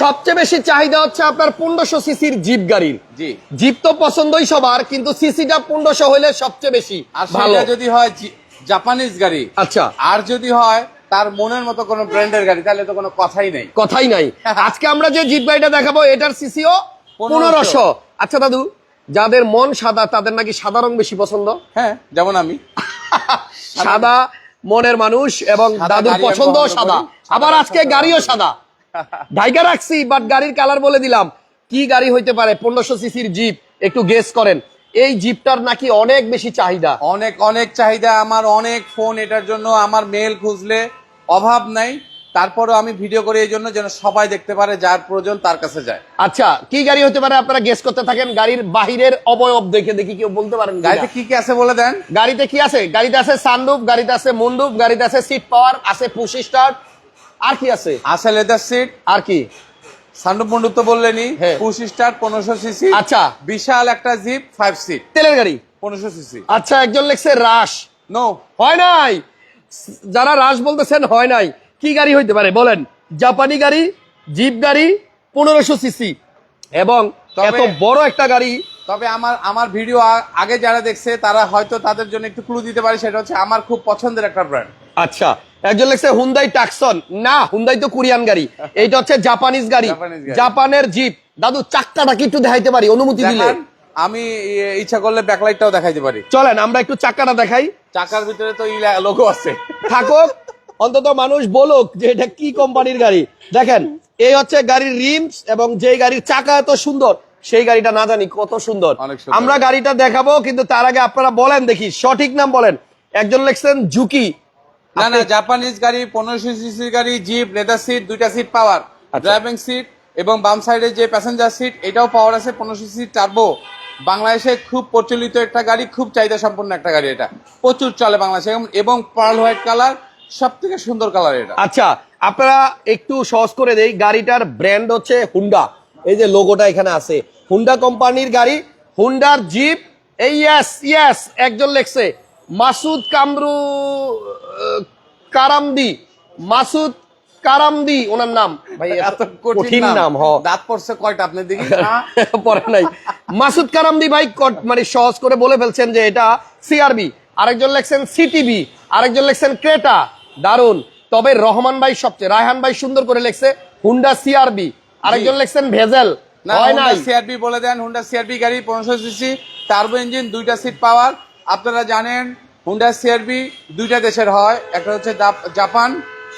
সবচেয়ে বেশি চাহিদা হচ্ছে আপনার পনেরোশো সিসির জিপ গাড়ির। জিপ তো পছন্দই সবার কিন্তু সিসিটা পনেরোশো হলে সবচেয়ে বেশি ভালো। যদি হয় জাপানিজ গাড়ি। আচ্ছা। আর যদি হয় তার মনের মতো কোনো ব্র্যান্ডের গাড়ি তাহলে তো কোনো কথাই নেই। কথাই নাই। আজকে আমরা যে জিপ গাড়িটা দেখাবো এটার সিসিও পনেরোশো। আচ্ছা দাদু যাদের মন সাদা তাদের নাকি সাদা রং বেশি পছন্দ? হ্যাঁ যেমন আমি। সাদা মনের মানুষ এবং দাদুর পছন্দ সাদা। আবার আজকে গাড়িও সাদা। ঢাইকা রাখছি বাট গাড়ির কালার বলে দিলাম। কি গাড়ি হইতে পারে? পনেরোশো সিসির জিপ একটু গেস করেন। এই জিপটার নাকি অনেক বেশি চাহিদা। অনেক অনেক চাহিদা। আমার অনেক ফোন এটার জন্য আমার মেল খুঁজলে অভাব নাই। তারপরও আমি ভিডিও করি এই জন্য যেন সবাই দেখতে পারে যার প্রয়োজন তার কাছে যায়। আচ্ছা কি গাড়ি হতে পারে আপনারা গেস করতে থাকেন? গাড়ির বাহিরের অবয়ব দেখে দেখি কেউ বলতে পারেন গাড়িতে কি কি আছে বলে দেন? গাড়িতে কি আছে? গাড়িতে আছে সানরুফ গাড়িতে আছে মুন্ডুপ গাড়িতে আছে সিট পাওয়ার আছে পুশ স্টার্ট আর কি আছে? আছে লেদার সিট আর কি? সান্ডুপ মন্ডুপ তো বললেনি হ্যাঁ। পুশ স্টার পনেরোশো সিসি আচ্ছা। বিশাল একটা জিপ ফাইভ সিট তেলের গাড়ি? পনেরোশো সিসি আচ্ছা একজন লেখছে রাশ। নো হয় নাই? যারা রাশ বলতেছেন হয় নাই। কি গাড়ি হইতে পারে? বলেন। জাপানি গাড়ি জিপ গাড়ি পনেরোশো সিসি এবং এত বড় একটা গাড়ি। তবে আমার আমার ভিডিও আগে যারা দেখছে তারা হয়তো তাদের জন্য একটু ক্লু দিতে পারে সেটা হচ্ছে আমার খুব পছন্দের একটা ব্র্যান্ড আচ্ছা। একজন লেখছে হুন্দাই টাকসন না হুন্দাই তো কোরিয়ান গাড়ি। এইটা হচ্ছে জাপানিজ গাড়ি। জাপানের জিপ দাদু চাক্কাটা কি একটু দেখাইতে পারি? অনুমতি দিলে। আমি ইচ্ছা করলে ব্যাকলাইটটাও দেখাইতে পারি। চলেন আমরা একটু চাকাটা দেখাই। চাকার ভিতরে তো লোগো আছে। থাকুক অন্তত মানুষ বলুক যে এটা কি কোম্পানির গাড়ি। দেখেন এই হচ্ছে গাড়ির রিমস এবং যে গাড়ির চাকা এত সুন্দর সেই গাড়িটা না জানি কত সুন্দর। আমরা গাড়িটা দেখাবো কিন্তু তার আগে আপনারা বলেন দেখি সঠিক নাম বলেন। একজন লিখছেন জুকি না না জাপানিজ গাড়ি পনেরোশো সিসির গাড়ি জিপ লেদার সিট দুইটা সিট পাওয়ার। ড্রাইভিং সিট এবং বাম সাইডে যে প্যাসেঞ্জার সিট এটাও পাওয়ার আছে পনেরোশো সিসি টার্বো বাংলাদেশে খুব প্রচলিত একটা গাড়ি খুব চাহিদা সম্পন্ন একটা গাড়ি এটা। প্রচুর চলে বাংলাদেশে। এবং- এবং পার্ল হোয়াইট কালার সব থেকে সুন্দর কালার এটা। আচ্ছা আপনারা একটু সহজ করে দেই গাড়িটার ব্র্যান্ড হচ্ছে হুন্ডা এই যে লোগোটা এখানে আছে। হুন্ডা কোম্পানির গাড়ি হুন্ডার জিপ এই ইয়েস ইয়েস একজন লেখছে। মাসুদ কামরু কারামদি মাসুদ কারামদি ওনার নাম। ভাই এত কঠিন নাম। হ। দাঁত পড়ছে কয়টা আপনি দেখি। পরে নাই। মাসুদ কারামদি ভাই মানে সহজ করে বলে ফেলছেন যে এটা সিআরবি। আরেকজন লেখছেন সিটিবি আরেকজন লেখছেন ক্রেটা। দারুণ তবে রহমান ভাই সবচেয়ে রায়হান ভাই সুন্দর করে লেখছে হুন্ডা সিআরবি। আরেকজন লেখছেন ভেজেল। না হয় নাই? সিআরবি বলে দেন হুন্ডা সিআরবি গাড়ি পনেরোশো সিসি টার্বো ইঞ্জিন দুইটা সিট পাওয়ার আপনারা জানেন হুন্ডা সিআরবি দুইটা দেশের হয়। একটা হচ্ছে জাপান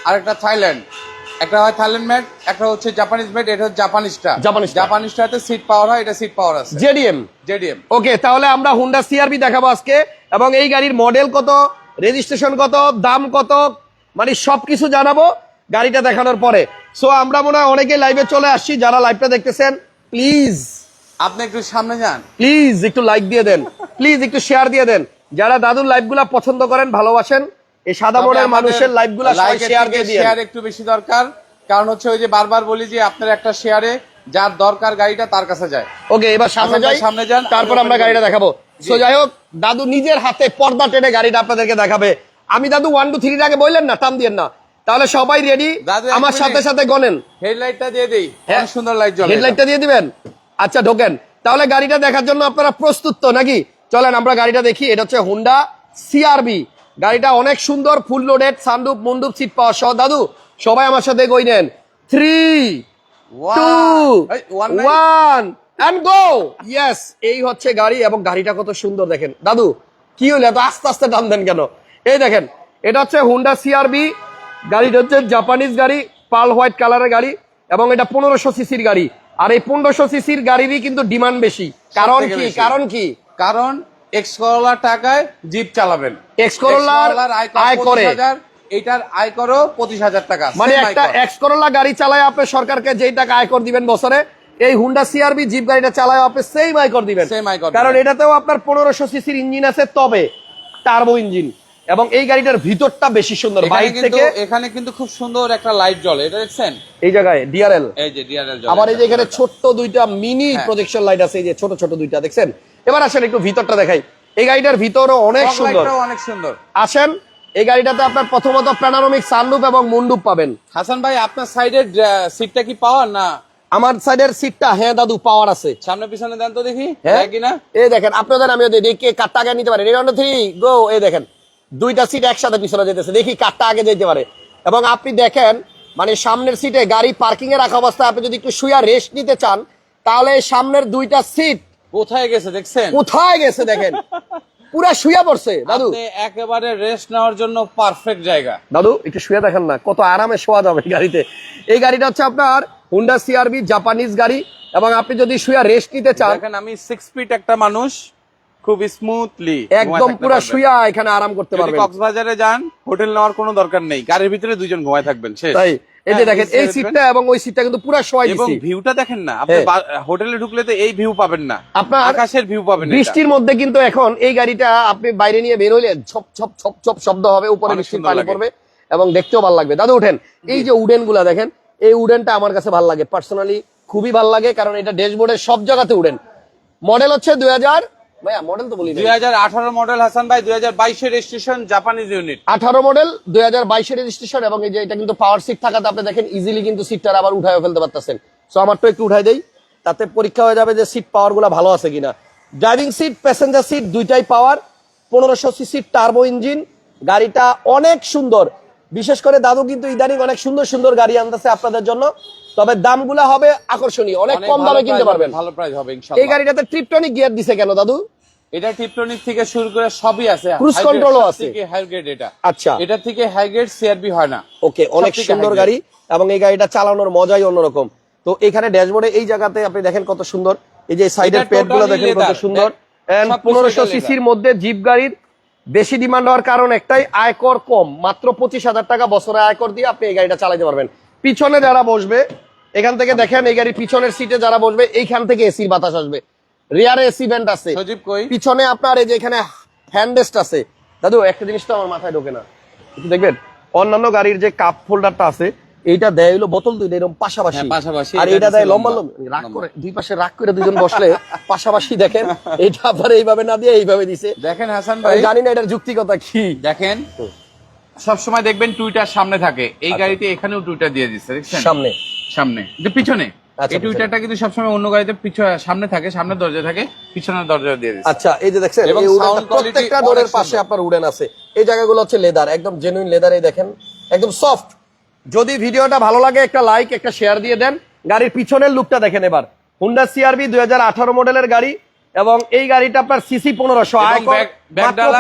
আর একটা থাইল্যান্ড। একটা হয় থাইল্যান্ড মেড একটা হচ্ছে জাপানিজ মেড এটা হচ্ছে জাপানিজটা। জাপানিজটা। জাপানিজটাতে সিট পাওয়ার হয় এটা সিট পাওয়ার আছে। জেডিএম জেডিএম ওকে তাহলে আমরা হুন্ডা সিআরবি দেখাবো আজকে এবং এই গাড়ির মডেল কত রেজিস্ট্রেশন কত দাম কত মানে সবকিছু জানাব গাড়িটা দেখানোর পরে। সো আমরা মনে হয় অনেকে লাইভে চলে আসছি যারা লাইভটা দেখতেছেন প্লিজ আপনি একটু সামনে যান। প্লিজ একটু লাইক দিয়ে দেন। প্লিজ একটু শেয়ার দিয়ে দেন। যারা দাদুর লাইভগুলা পছন্দ করেন ভালোবাসেন এই সাদা মনের মানুষের লাইভগুলা শেয়ার দিয়ে দিয়ে শেয়ার একটু বেশি দরকার। কারণ হচ্ছে ওই যে বারবার বলি যে আপনার একটা শেয়ারে যার দরকার গাড়িটা তার কাছে যায়। ওকে এবার সামনে যাই। সামনে যান। তারপর আমরা গাড়িটা দেখাবো। সো যাই হোক দাদু নিজের হাতে পর্দা টেনে গাড়িটা আপনাদেরকে দেখাবে। আমি দাদু ওয়ান টু থ্রির আগে বললেন না টান দিয়ে না। তাহলে সবাই রেডি দাদু, আমার। সাথে সাথে গনেন হেডলাইটটা দিয়ে দেই। হ্যাঁ। সুন্দর লাইট জ্বলে হেডলাইটটা দিয়ে দিবেন? আচ্ছা ঢোকেন। তাহলে গাড়িটা দেখার জন্য আপনারা প্রস্তুত তো নাকি? চলেন আমরা গাড়িটা দেখি। এটা হচ্ছে হুন্ডা সিআরবি গাড়িটা অনেক সুন্দর ফুল লোডেড সানরুফ মুন্ডুপ সিট পাওয়া সহ। দাদু সবাই আমার সাথে গই নেন। Three two one and go yes এই হচ্ছে গাড়ি এবং গাড়িটা কত সুন্দর দেখেন। দাদু কি হলো? এত আস্তে আস্তে টান দেন কেন? এই দেখেন এটা হচ্ছে হুন্ডা সিআরবি গাড়িটা হচ্ছে জাপানিজ গাড়ি পাল হোয়াইট কালারের গাড়ি এবং এটা পনেরোশো সিসির গাড়ি। আর এই পনেরোশো সিসির গাড়িরই কিন্তু ডিমান্ড বেশি। কারণ কি? কারণ কি? কারণ এক্স টাকায় জিপ চালাবেন। এক্স করোলার আয় করে এটার আয় করো পঁচিশ হাজার টাকা। মানে একটা আয়কর। এক্স করোলা গাড়ি চালায় আপনি সরকারকে যেই টাকা আয়কর দিবেন বছরে এই হুন্ডা সিআরবি জিপ গাড়িটা চালায় আপনি সেম আয়কর দিবেন। Same আয়কর কারণ এটাতেও আপনার পনেরোশো সিসির ইঞ্জিন আছে তবে টার্বো ইঞ্জিন এবং এই গাড়িটার ভিতরটা বেশি সুন্দর বাইরে থেকে এখানে কিন্তু খুব সুন্দর একটা লাইট জ্বলে এটা দেখছেন? এই জায়গায় ডিআরএল এই যে ডিআরএল আবার এই যে এখানে ছোট্ট দুইটা মিনি। প্রজেকশন লাইট আছে এই যে ছোট ছোট দুইটা দেখছেন? এবার আসেন একটু ভিতরটা দেখাই। এই গাড়িটার ভিতরও অনেক সুন্দর। অনেক সুন্দর। আসেন এই গাড়িটাতে আপনার প্রথমত প্যানারোমিক সানরুফ এবং মুন্ডুপ পাবেন। হাসান ভাই আপনার সাইডের সিটটা কি পাওয়ার না? আমার সাইডের সিটটা হ্যাঁ দাদু পাওয়ার আছে। সামনে পিছনে দেন তো দেখি। হ্যাঁ? কিনা এই দেখেন আপনাদের আমি দেখি কাঠটা আগে নিতে পারি। রেডি থ্রি গো এই দেখেন। দুইটা সিট একসাথে পিছনে যেতেছে। দেখি কাঠটা আগে যেতে পারে। এবং আপনি দেখেন মানে সামনের সিটে গাড়ি পার্কিং এ রাখা অবস্থায় আপনি যদি একটু শুয়া রেস্ট নিতে চান তাহলে সামনের দুইটা সিট কোথায় গেছে দেখছেন? কোথায় গেছে দেখেন? পুরা শুয়া পড়ছে। দাদু। একেবারে রেস্ট নেওয়ার জন্য পারফেক্ট জায়গা। দাদু একটু শুয়ে দেখেন না কত আরামে শোয়া যাবে গাড়িতে। এই গাড়িটা হচ্ছে আপনার হুন্ডা সিআরবি জাপানিজ গাড়ি। এবং আপনি যদি শুয়া রেস্ট নিতে চান দেখেন আমি সিক্স ফিট একটা মানুষ। খুব স্মুথলি একদম পুরা শুয়া এখানে আরাম করতে পারবেন। কক্সবাজারে যান হোটেল নেওয়ার কোনো দরকার নেই। গাড়ির ভিতরে দুইজন ঘুমায় থাকবেন শেষ। তাই এই যে হ্যাঁ, দেখেন এই সিটটা এবং ওই সিটটা কিন্তু পুরা শোয়াই এবং ভিউটা দেখেন না আপনি হ্যাঁ। হোটেলে ঢুকলে তো এই ভিউ পাবেন না। আপনার আকাশের ভিউ পাবেন। বৃষ্টির মধ্যে কিন্তু এখন এই গাড়িটা আপনি বাইরে নিয়ে বের হইলে ছপ ছপ ছপ ছপ শব্দ হবে উপরে বৃষ্টির পানি পড়বে এবং দেখতেও ভালো লাগবে। দাদু উঠেন এই যে উডেনগুলা দেখেন এই উডেনটা আমার কাছে ভালো লাগে। পার্সোনালি খুবই ভালো লাগে কারণ এটা ড্যাশবোর্ডের সব জায়গাতে উডেন। মডেল হচ্ছে দুই হাজার ভাইয়া মডেল তো বলি দুই হাজার আঠারো মডেল হাসান ভাই registration Japanese unit model registration এবং এই যে এটা কিন্তু পাওয়ার সিট থাকাতে আপনি দেখেন ইজিলি কিন্তু সিটটা আবার উঠায় ফেলতে পারতেছেন। সো আমারটা একটু উঠাই দেই তাতে পরীক্ষা হয়ে যাবে যে সিট পাওয়ারগুলা ভালো আছে কিনা। ড্রাইভিং সিট প্যাসেঞ্জার সিট দুইটাই পাওয়ার পনেরোশো সিসির টার্বো ইঞ্জিন গাড়িটা অনেক সুন্দর। বিশেষ করে দাদু কিন্তু ইদানিং অনেক সুন্দর সুন্দর গাড়ি আনতেছে আপনাদের জন্য। তবে দামগুলা হবে আকর্ষণীয়। অনেক কম দামে কিনতে পারবেন। ভালো প্রাইস হবে এই ইনশাআল্লাহ গাড়িটাতে ট্রিপটনিক গিয়ার দিছে কেন দাদু? এটা টিপটনিক থেকে শুরু করে সবই আছে। Cruise control ও আছে। হাই গ্রেড এটা। আচ্ছা। এটা থেকে হাই গ্রেড সিআরবি হয় না। ওকে অনেক সুন্দর গাড়ি এবং এই গাড়িটা চালানোর মজাই অন্যরকম। তো এখানে ড্যাশবোর্ডে এই জায়গাতে আপনি দেখেন কত সুন্দর। এই যে সাইডের এটা পেটগুলো totally দেখেন কত সুন্দর। পনেরোশো সিসির মধ্যে জিপ গাড়ির বেশি ডিমান্ড হওয়ার কারণ একটাই আয়কর কম। মাত্র পঁচিশ হাজার টাকা বছরে আয়কর দিয়ে আপনি এই গাড়িটা চালাতে পারবেন। পিছনে যারা বসবে এখান থেকে দেখেন এই গাড়ির পিছনের সিটে যারা বসবে এইখান থেকে এসির বাতাস আসবে। রিয়ারে এসি ভেন্ট আছে। পিছনে আপনার এই যে এখানে হ্যান্ডরেস্ট আছে। দাদু একটা জিনিস তো আমার মাথায় ঢোকে না। একটু দেখবেন অন্যান্য গাড়ির যে কাপ হোল্ডারটা আছে এইটা দেয় হলো বোতল দুইটা এরকম পাশাপাশি। হ্যাঁ, পাশাপাশি, আর এটা দেয় লম্বা লম্বা। রাগ করে দুই পাশে রাগ করে দুজন বসলে পাশাপাশি দেখেন এটা আবার এইভাবে না দিয়ে এইভাবে দিছে। দেখেন হাসান ভাই। জানি না এটার যুক্তিকতা কি। দেখেন সব সময় দেখবেন টুইটার সামনে থাকে। এই গাড়িতে এখানেও টুইটার দিয়ে দিচ্ছে আচ্ছা। সামনে। সামনে যে পিছনে। আচ্ছা, এই টুইটারটা কিন্তু সবসময় অন্য গাড়িতে পিছনে সামনে থাকে সামনের দরজা থাকে পিছনের দরজা দিয়ে দিচ্ছে। আচ্ছা এই যে দেখছেন এই উডেনটা প্রত্যেকটা ডোরের পাশে আপনার উডেন আছে। এই জায়গাগুলো হচ্ছে লেদার একদম জেনুইন লেদার এই দেখেন। একদম সফট যদি ভিডিওটা ভালো লাগে একটা লাইক একটা শেয়ার দিয়ে দেন। গাড়ির পিছনের লুকটা দেখেন এবার। হুন্ডা সিআরবি দুই মডেলের গাড়ি এবং এই গাড়িটা আপনার সিসি পনেরোশো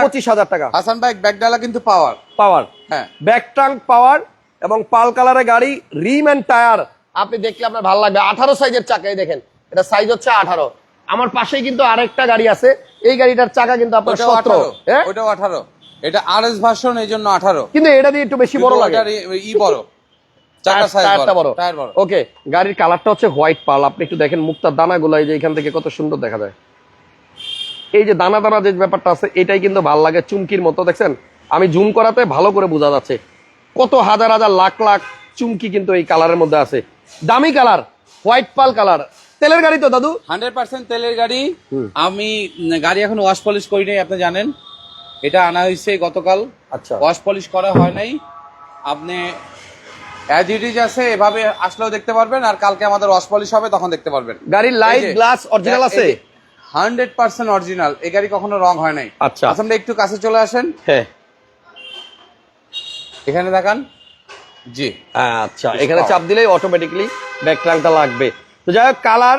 পঁচিশ হাজার টাকা। হাসান ভাই ব্যাগডালা কিন্তু পাওয়ার পাওয়ার হ্যাঁ। ব্যাক ট্রাঙ্ক পাওয়ার এবং পাল কালারের গাড়ি রিম এন্ড টায়ার আপনি দেখলে আপনার ভালো লাগবে। আঠারো সাইজের চাকা এই দেখেন। এটা সাইজ হচ্ছে আঠারো। আমার পাশেই কিন্তু আরেকটা গাড়ি আছে। এই গাড়িটার চাকা কিন্তু আপনার সতেরো। হ্যাঁ? ওটাও আঠারো। এটা আর এস ভার্সন এই জন্য আঠারো। কিন্তু এটা দিয়ে একটু বেশি বড় লাগে। ই- বড়। চাকা টায়ার- সাইজ টায়ারটা বড়। টায়ার বড়। ওকে গাড়ির কালারটা হচ্ছে হোয়াইট পাল আপনি একটু দেখেন মুক্তার দানাগুলো এই যে এখান থেকে কত সুন্দর দেখা যায়। এই যে দানা দানা যে ব্যাপারটা আছে এটাই কিন্তু ভালো লাগে চুমকির মতো দেখছেন? আমি জুম করাতে ভালো করে বোঝা যাচ্ছে। কত হাজার হাজার লাখ লাখ চুমকি কিন্তু এই কালারের মধ্যে আছে। দামি কালার হোয়াইট পাল কালার। তেলের গাড়ি তো দাদু? হান্ড্রেড পার্সেন্ট তেলের গাড়ি। আমি গাড়ি এখন ওয়াশ পলিশ করি নাই আপনি জানেন। এটা আনা হয়েছে গতকাল। আচ্ছা। ওয়াশ পলিশ করা হয় নাই। আপনি অ্যাজ ইট ইজ আছে এভাবে আসলেও দেখতে পারবেন আর কালকে আমাদের ওয়াশ পলিশ হবে তখন দেখতে পারবেন। গাড়ির লাইট গ্লাস অরিজিনাল আছে? হান্ড্রেড পার্সেন্ট অরিজিনাল এই গাড়ি কখনো রং হয় নাই। আচ্ছা। আসলে একটু কাছে চলে আসেন। হ্যাঁ। এখানে দেখান। জি। আচ্ছা এখানে চাপ দিলেই অটোমেটিকলি ব্যাক ট্রাঙ্কটা লাগবে। তো যাই হোক কালার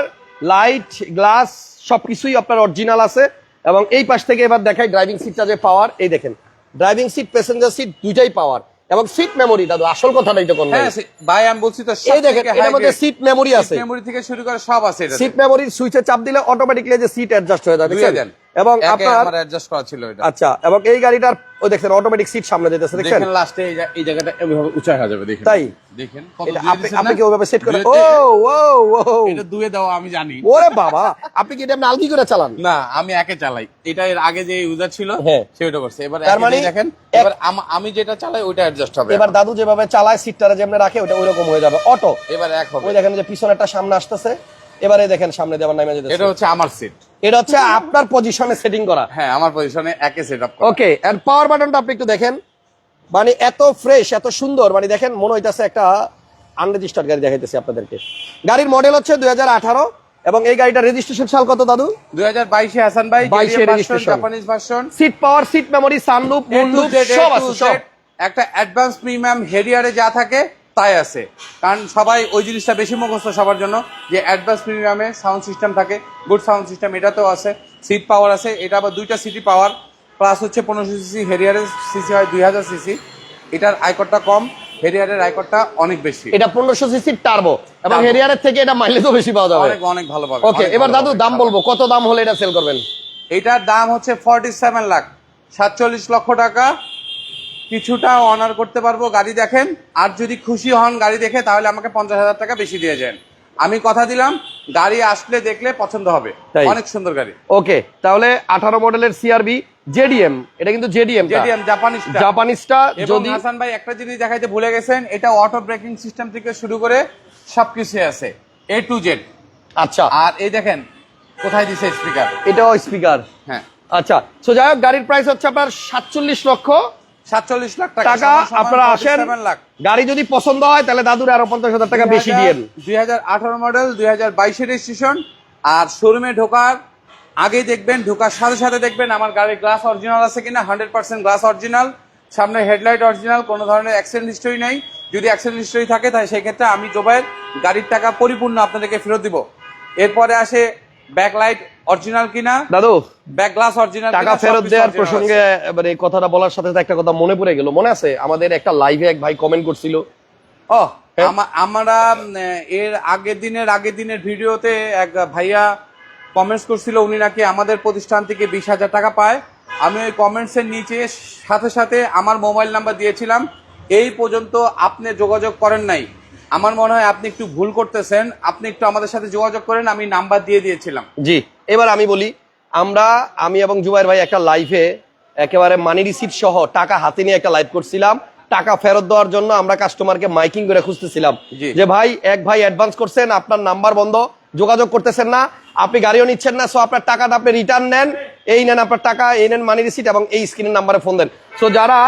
লাইট গ্লাস সবকিছুই আপনার অরিজিনাল আছে। এবং এই পাশ থেকে এবার দেখাই ড্রাইভিং সিটটা যে পাওয়ার এই দেখেন। ড্রাইভিং সিট প্যাসেঞ্জার সিট দুইটাই পাওয়ার এবং সিট মেমোরি দাদু আসল কথাটাই তো কোন ভাই আমি বলছি তো এই দেখেন এটার মধ্যে সিট মেমোরি আছে। মেমোরি থেকে শুরু করে সব আছে সিট মেমোরির সুইচে চাপ দিলে অটোমেটিকলি যে সিট অ্যাডজাস্ট হয়ে যাবে। এবং আপনার অ্যাডজাস্ট করা ছিল এটা। আচ্ছা এবং এই গাড়িটার ওই দেখছেন অটোমেটিক সিট সামনে যেতেছে দেখেন লাস্টে এই এই জায়গাটা এভাবে উঁচা হয়ে যাবে দেখেন। তাই? দেখেন কত আপনি আপনি কি সেট করে ও ও ও এটা ধুয়ে দেওয়া আমি জানি। ওরে বাবা আপনি কি এটা আলগি করে চালান? না আমি একে চালাই। এটা এর আগে যে ইউজার ছিল হ্যাঁ। সে ওটা করছে। এবার তার মানে দেখেন এবার আমি যেটা চালাই ওইটা অ্যাডজাস্ট হবে এবার দাদু যেভাবে চালায় সিটটারে যেমনি রাখে ওটা ওইরকম হয়ে যাবে। অটো। এবার এক হবে। ওই দেখেন যে পিছনেরটা সামনে আসতেছে। এবারে দেখেন সামনে দিয়ে আবার নামে এটা হচ্ছে আমার সিট এটা হচ্ছে আপনার পজিশনে সেটিং করা। হ্যাঁ আমার পজিশনে একে set up okay and power বাটনটা আপনি একটু দেখেন। মানে এত ফ্রেশ এত সুন্দর মানে দেখেন মনে হইতাছে একটা আনরেজিস্টার্ড গাড়ি দেখাইতেছি আপনাদেরকে। গাড়ির মডেল হচ্ছে দুই হাজার আঠারো এবং এই গাড়িটা রেজিস্ট্রেশন সাল কত দাদু? দুই হাজার বাইশে হাসান ভাই 22 এ Japanese version seat power seat memory মুন্ডুপ সব আছে সব। একটা অ্যাডভান্স প্রিমিয়াম হেরিয়ারে যা থাকে তাই আছে। কারণ সবাই ওই জিনিসটা বেশি মুখস্থ সবার জন্য যে অ্যাডভান্স প্রিমিয়ামে সাউন্ড সিস্টেম থাকে গুড সাউন্ড সিস্টেম এটাতেও আছে সিট পাওয়ার আছে এটা আবার দুইটা সিটি পাওয়ার প্লাস হচ্ছে পনেরোশো সিসি হেরিয়ারের সিসি হয় দুই হাজার সিসি এটার আয়করটা কম হেরিয়ারের আয়করটা অনেক বেশি। এটা পনেরোশো সিসির টার্বো এবং হেরিয়ারের থেকে এটা মাইলেজও বেশি পাওয়া যাবে। অনেক অনেক ভালো পাবে ওকে এবার দাদু দাম বলব কত দাম হলে এটা সেল করবেন? এটার দাম হচ্ছে ফর্টি সেভেন লাখ সাতচল্লিশ লক্ষ টাকা কিছুটা অনার করতে পারব গাড়ি দেখেন। আর যদি খুশি হন গাড়ি দেখে তাহলে আমাকে পঞ্চাশ হাজার টাকা বেশি দিয়ে যান। আমি কথা দিলাম গাড়ি আসলে দেখলে পছন্দ হবে। অনেক সুন্দর গাড়ি। ওকে তাহলে আঠারো মডেলের সিআরবি জেডিএম এটা কিন্তু জেডিএম জেডিএম জাপানি জাপানিজটা এবং যদি হাসান ভাই একটা জিনিস দেখাইতে ভুলে গেছেন এটা অটো ব্রেকিং সিস্টেম থেকে শুরু করে সবকিছু আছে। এ টু জেড আচ্ছা। আর এই দেখেন কোথায় দিছে স্পিকার এটাও স্পিকার হ্যাঁ। আচ্ছা সো যাই হোক গাড়ির প্রাইস হচ্ছে আপনার সাতচল্লিশ লক্ষ সাতচল্লিশ লাখ টাকা আপনারা আসেন। গাড়ি যদি পছন্দ হয় তাহলে দাদুর আরও পঞ্চাশ হাজার টাকা বেশি দিয়েন দুই হাজার আঠারো মডেল দুই হাজার বাইশের রেজিস্ট্রেশন আর শোরুমে ঢোকার আগেই দেখবেন ঢোকার সাথে সাথে দেখবেন আমার গাড়ির গ্লাস অরিজিনাল আছে কিনা হান্ড্রেড পার্সেন্ট গ্লাস অরিজিনাল সামনে হেডলাইট অরিজিনাল কোনো ধরনের অ্যাক্সিডেন্ট হিস্টরি নেই। যদি অ্যাক্সিডেন্ট হিস্টরি থাকে তাহলে সেই ক্ষেত্রে আমি জোবাইয়ের গাড়ির টাকা পরিপূর্ণ আপনাদেরকে ফেরত দিব। এরপরে আসে ব্যাকলাইট অরিজিনাল কিনা? দাদু ব্যাক গ্লাস অরিজিনাল টাকা ফেরত দেওয়ার প্রসঙ্গে এবার কথাটা বলার সাথে সাথে একটা কথা মনে পড়ে গেল। মনে আছে? আমাদের একটা লাইভে এক ভাই কমেন্ট করছিল। ও আমরা এর আগের দিনের আগের দিনের ভিডিওতে এক ভাইয়া কমেন্টস করছিল উনি নাকি আমাদের প্রতিষ্ঠান থেকে বিশ হাজার টাকা পায়। আমি ওই কমেন্টসের নিচে সাথে সাথে আমার মোবাইল নাম্বার দিয়েছিলাম। এই পর্যন্ত আপনি যোগাযোগ করেন নাই। আমার মনে হয় আপনি একটু ভুল করতেছেন। আপনি একটু আমাদের সাথে যোগাযোগ করেন আমি নাম্বার দিয়ে দিয়েছিলাম। জি এবার আমি বলি আমরা আমি এবং জুবাইর ভাই একটা লাইভে একেবারে মানি রিসিট সহ টাকা হাতে নিয়ে একটা লাইভ করছিলাম। টাকা ফেরত দেওয়ার জন্য আমরা কাস্টমারকে মাইকিং করে খুঁজতেছিলাম। জি। যে ভাই এক ভাই অ্যাডভান্স করছেন আপনার নাম্বার বন্ধ যোগাযোগ করতেছেন না আপনি গাড়িও নিচ্ছেন না সো আপনার টাকাটা আপনি রিটার্ন নেন এই নেন আপনার টাকা এই নেন মানি রিসিট এবং এই স্ক্রিনের নাম্বারে ফোন দেন। সো যারা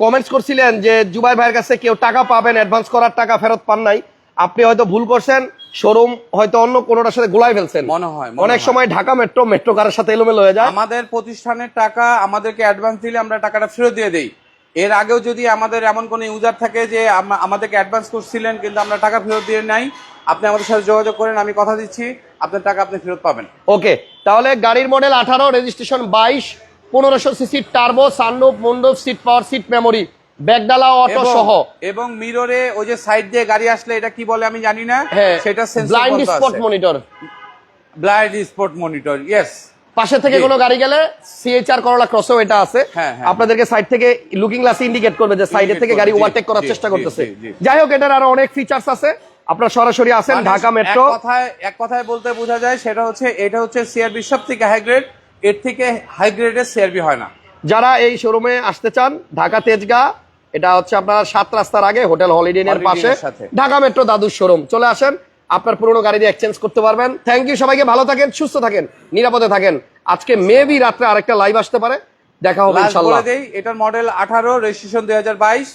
কমেন্টস করছিলেন যে জুবাই ভাইয়ের কাছে কেউ টাকা পাবেন অ্যাডভান্স করার টাকা ফেরত পান নাই। আপনি হয়তো ভুল করছেন শোরুম হয়তো অন্য কোনোটার সাথে গোলাই ফেলছেন। মনে হয়, অনেক সময় ঢাকা মেট্রো মেট্রো কারের সাথে এলোমেলো হয়ে যায়। আমাদের প্রতিষ্ঠানের টাকা আমাদেরকে অ্যাডভান্স দিলে আমরা টাকাটা ফেরত দিয়ে দেই। এর আগেও যদি আমাদের এমন কোনো ইউজার থাকে যে আমাদেরকে অ্যাডভান্স করছিলেন কিন্তু আমরা টাকা ফেরত দিয়ে নাই আপনি আমাদের সাথে যোগাযোগ করেন আমি কথা দিচ্ছি আপনার টাকা আপনি ফেরত পাবেন। ওকে তাহলে গাড়ির মডেল আঠারো রেজিস্ট্রেশন বাইশ পনেরোশো সিসি টার্বো সানরুফ মন্ডপ সিট পাওয়ার সিট মেমোরি ব্যাগডালা অটো সহ। এবং মিররে ওই যে সাইড দিয়ে গাড়ি আসলে এটা কি বলে আমি জানি না হ্যাঁ সেটা blind spot monitor blind spot monitor yes পাশে থেকে। কোনো গাড়ি গেলে সিএইচআর করলা ক্রসেও এটা আছে। হ্যাঁ, হ্যাঁ। আপনাদেরকে সাইড থেকে লুকিং গ্লাস ইন্ডিকেট করবে যে সাইডের থেকে গাড়ি ওভারটেক করার চেষ্টা করতেছে। যাই হোক এটার আরও অনেক ফিচার্স আছে। আপনারা সরাসরি আসেন মানে ঢাকা মেট্রো এক কথায় এক কথায় বলতে বোঝা যায় সেটা হচ্ছে এটা হচ্ছে সিআরবি সব থেকে হাই গ্রেড এর থেকে হাই গ্রেডের সিআরবি হয় না। যারা এই শোরুমে আসতে চান ঢাকা তেজগাঁ এটা হচ্ছে আপনার সাত রাস্তার আগে হোটেল হলিডে পাশে এর সাথে। ঢাকা মেট্রো দাদুর শোরুম চলে আসেন আপনার পুরনো গাড়ি দিয়ে এক্সচেঞ্জ করতে পারবেন। থ্যাংক ইউ সবাইকে ভালো থাকেন সুস্থ থাকেন নিরাপদে থাকেন। আজকে মেবি রাত্রে আরেকটা লাইভ আসতে পারে দেখা হবে বলে দেই এটার মডেল আঠারো রেজিস্ট্রেশন দুই হাজার বাইশ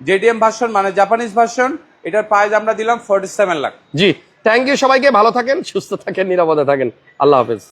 জেডিএম ভার্সন মানে জাপানিজ ভার্সন এটার প্রাইস আমরা দিলাম ফোর্টি সেভেন লাখ জি থ্যাংক ইউ সবাইকে ভালো থাকেন সুস্থ থাকেন নিরাপদে থাকেন। আল্লাহ হাফেজ।